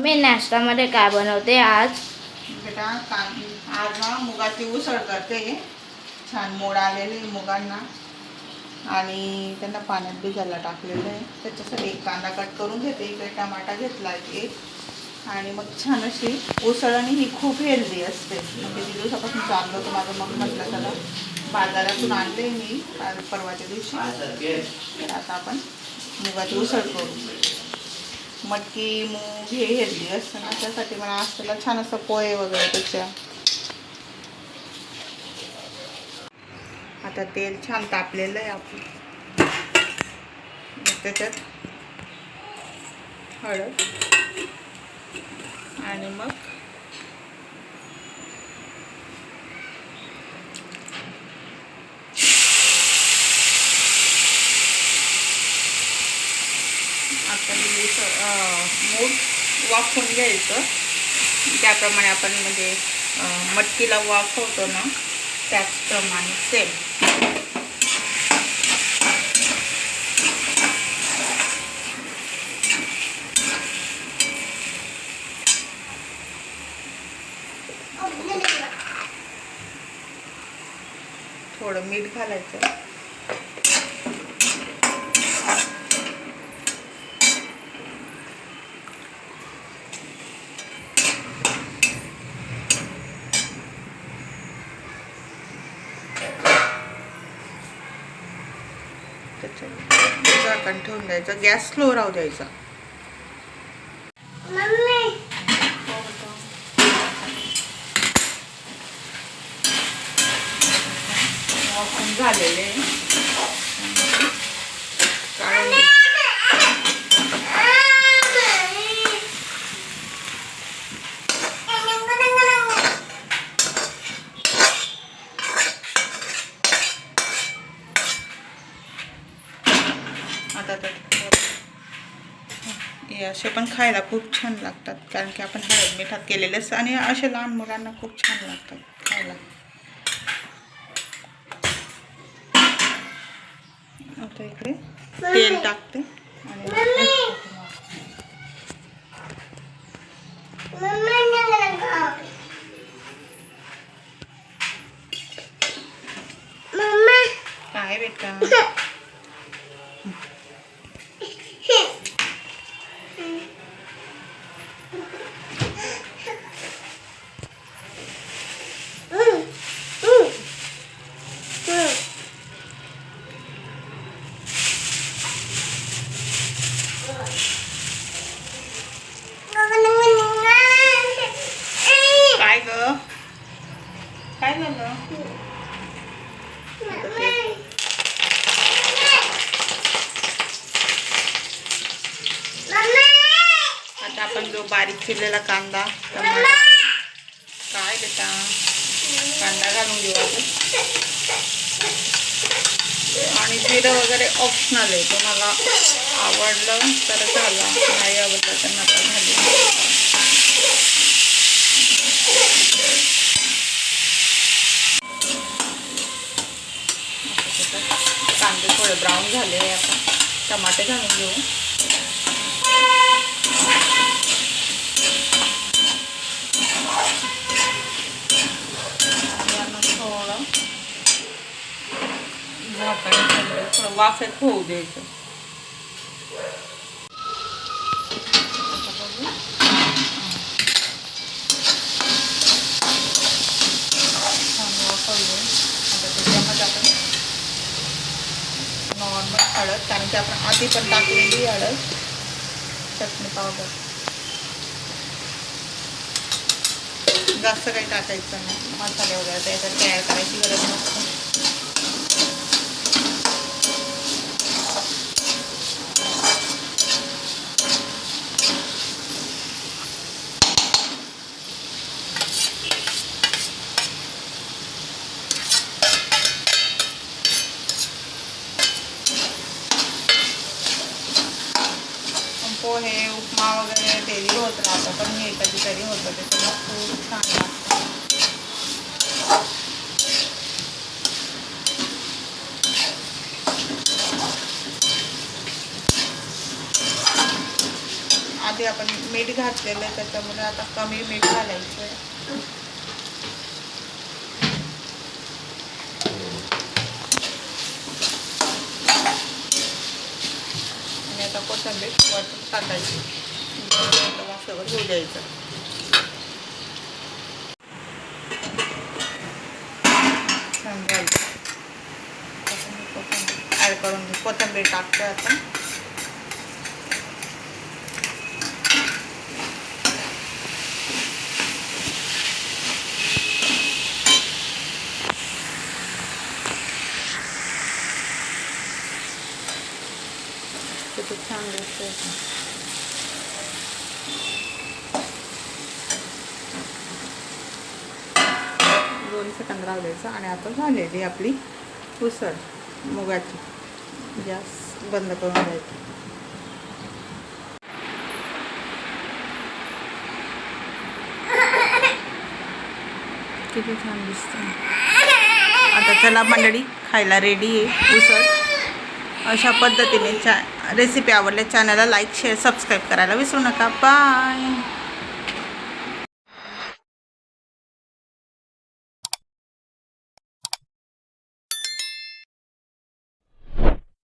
Mummy नाश्त्यामध्ये काय बनवते आज? बेटा कांदी आज ना मुगाची उसळ करते. छान मोड आलेले मुगांना. आणि त्यांना पाण्यात भिजायला टाकलेलं आहे. त्याच्यासाठी एक कांदा कट करून घेते. इकडे टमाटा घेतला एक आणि मग छान अशी उसळ आणि ही खूप हेल्दी असते. म्हणजे किती दिवसापासून चाललं होतं माझं मग म्हटलं त्याला बाजारातून आणले मी. परवाच्या दिवशी. तर आता आपण मुगाची उसळ करू. मटकी मूग हे हेल्दी असतं ना त्यासाठी मला आज छान असं पोहे वगैरे त्याच्या. आता तेल छान तापलेलं आहे आपलं. त्याच्यात हळद. आणि मग आपण हे स- अं, मूग वाफवून घ्यायचं. त्याप्रमाणे आपण म्हणजे मटकीला वाफवतो ना त्याचप्रमाणे सेम थोडं मीठ घालायचं. त्याच्यावर झाकण ठेवून द्यायचं. गॅस स्लो राहू द्यायचा. झालेले. हे असे पण खायला खूप छान लागतात. कारण की आपण हळद मिठात केलेले असतं आणि असे लहान मुलांना खूप छान लागतात खायला. आता इकडे तेल टाकते आणि काय बेटा? आता आपण जो बारीक चिरलेला कांदा टमाटा काय बेटा? कांदा घालून घेऊ आपण. आणि जिरं वगैरे ऑप्शनल आहे. तुम्हाला आवडलं तर झालं नाही आवडलं तर नका घालू. कांदे थोडे ब्राऊन झाले आता. टमाटे घालून घेऊ. यांना थोडं झाकण थोडं वाफेत होऊ द्यायचं आता बघू. छान वाफवलं. आता त्याच्यामध्ये आपण नॉर्मल हळद आपण आधी पण टाकलेली हळद चटणी पावडर. जास्त काही टाकायचं नाही. मसाले वगैरे त्याच्यात तयार करायची गरज नसते पण पोहे उपमा वगैरे डेली होत राहतं पण हे कधीतरी होतं त्याच्यामुळे खूप छान लागतं. आधी आपण मीठ घातलेलं आहे त्याच्यामुळे आता कमी मीठ घालायचं आहे. आता कोथिंबीर वरतून टाकायची आता मग घेऊ द्यायचं छान झालं. कोथिंबीर ॲड करून घेऊ कोथिंबीर टाकते आता किती छान दिसतंय. दोन सेकंद राहू द्यायचं आणि आता झालेली आपली उसळ मुगाची. गॅस बंद करून द्यायची किती छान दिसतं आता चला मंडळी खायला रेडी आहे उसळ. अशा पद्धतीने चा रेसिपी आवडल्या चॅनलला लाईक शेअर सबस्क्राईब करायला विसरू नका. बाय